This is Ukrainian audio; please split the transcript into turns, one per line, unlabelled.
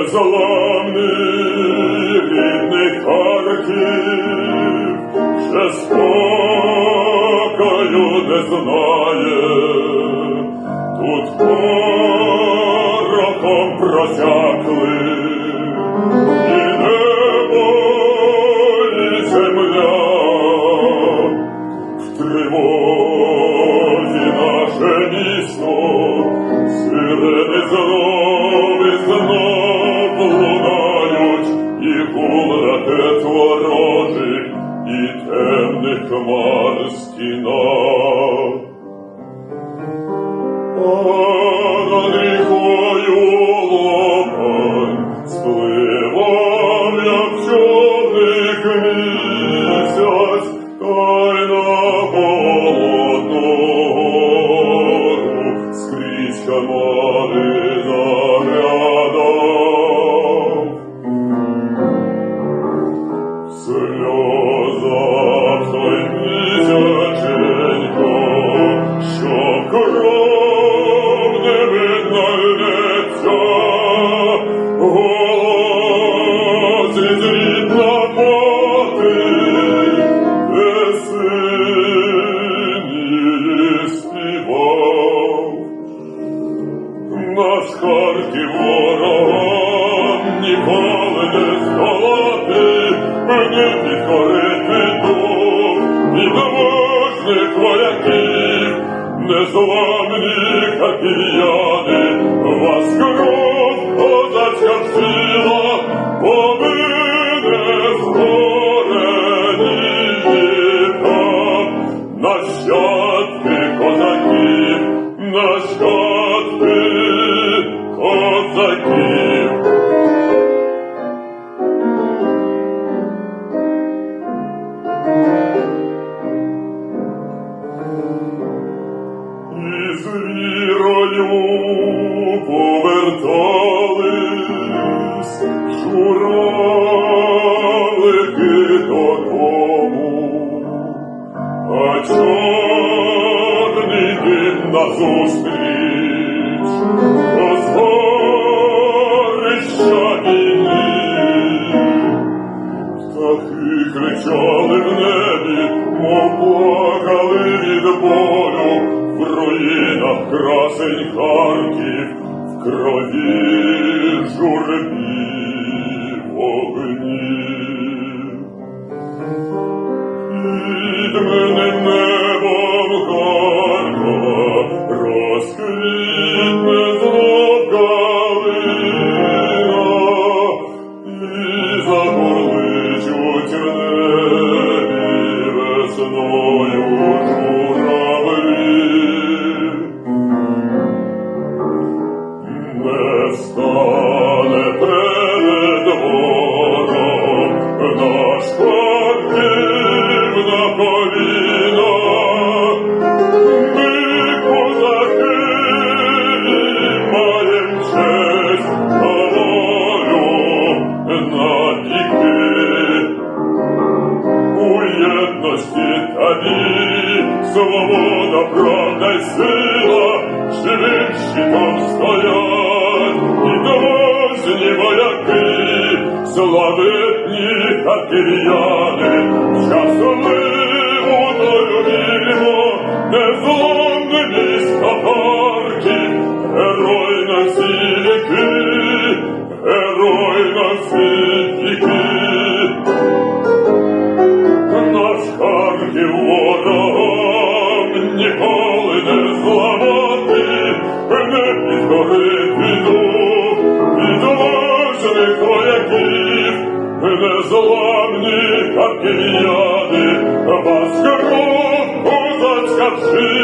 незламний рідний Харків, ще спокою не знає, тут порохом просякли, стіна. Понад рікою лопань спливав, Харків ворогам ніколи не здолати, мене підкорити дух. Відважних вояків, незламні харків'яни, вас кров козацька сила, повине створені вікам, нащадки козаків, нащадки назустріч розгорища. Птахи кричали в небі, мов плакали від болю, в руїнах красень Харків, в крові журбі вогні. Свобода, правда й сила, живим щитом стоять і дорожні вояки, славетні харків'яни, щасливу долю вільмо, незламне місто Харків, герой на всі віки, герой на всі віки. дороги піду, і до важних вояків, незламні капіяни, маскару козацька вши.